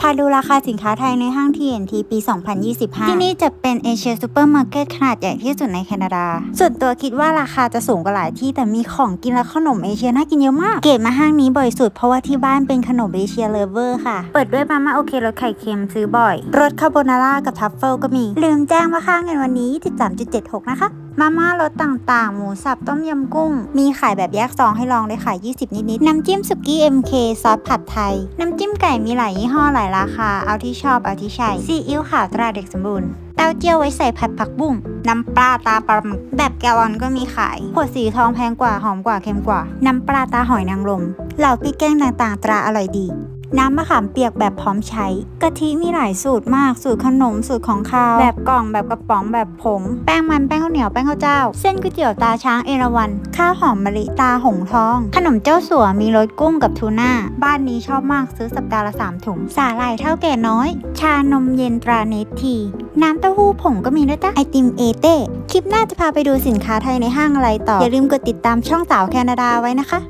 พาดูราคาสินค้าไทยในห้าง TNT ปี 2025 ที่นี่จะเป็นเอเชียซูเปอร์มาร์เก็ตขนาดใหญ่ที่สุดในแคนาดา ส่วนตัวคิดว่าราคาจะสูงกว่าหลายที่แต่มีของกินและขนมเอเชียน่ากินเยอะมาก เกตมาห้างนี้บ่อยสุดเพราะว่าที่บ้านเป็นขนมเอเชียเลเวอร์ค่ะ เปิดด้วยมาม่าโอเครสไข่เค็มซื้อบ่อย รสคาโบนาร่ากับทัฟเฟิลก็มี ลืมแจ้งว่าค่าเงินวันนี้ 13.76 นะคะ มาม่ารสต่างๆ หมูสับต้มยำกุ้ง มีขายแบบแยกซองให้ลองเลยค่ะ 20 นิดๆ น้ำจิ้มสุกี้ MK ซอสผัดไทย น้ำจิ้มไก่มีหลายยี่ห้อหลายราคา เอาที่ชอบเอาที่ใช้ซีอิ๊วขาวตราเด็กสมบูรณ์เต้าเจี้ยวไว้ใส่ผัดผักบุ้งน้ำปลาตาปลาหมึกแบบแกลลอนก็มีขายขวดสีทองแพงกว่าหอมกว่าเค็มกว่า น้ำปลาตาหอยนางรมเหล่าพริกแกงต่างๆ ตราอร่อยดี น้ำมะขามเปียกแบบพร้อมใช้ กะทิมีหลายสูตรมากสูตรขนมสูตรของคาวแบบกล่องแบบกระป๋องแบบผง แป้งมันแป้งข้าวเหนียวแป้งข้าวเจ้า เส้นก๋วยเตี๋ยวตาช้างเอราวันข้าวหอมมะลิตาหงทอง ขนมเจ้าสัวมีรสกุ้งกับทูน่า บ้านนี้ชอบมากซื้อสัปดาห์ละสามถุงสาหร่ายเท่าแก่น้อย ชานมเย็นตราเนสที น้ำเต้าหู้ผงก็มีด้วยจ้ะไอติมเอเต้คลิปหน้าจะพาไปดูสินค้าไทยในห้างอะไรต่ออย่าลืมกดติดตามช่องสาวแคนาดาไว้นะคะ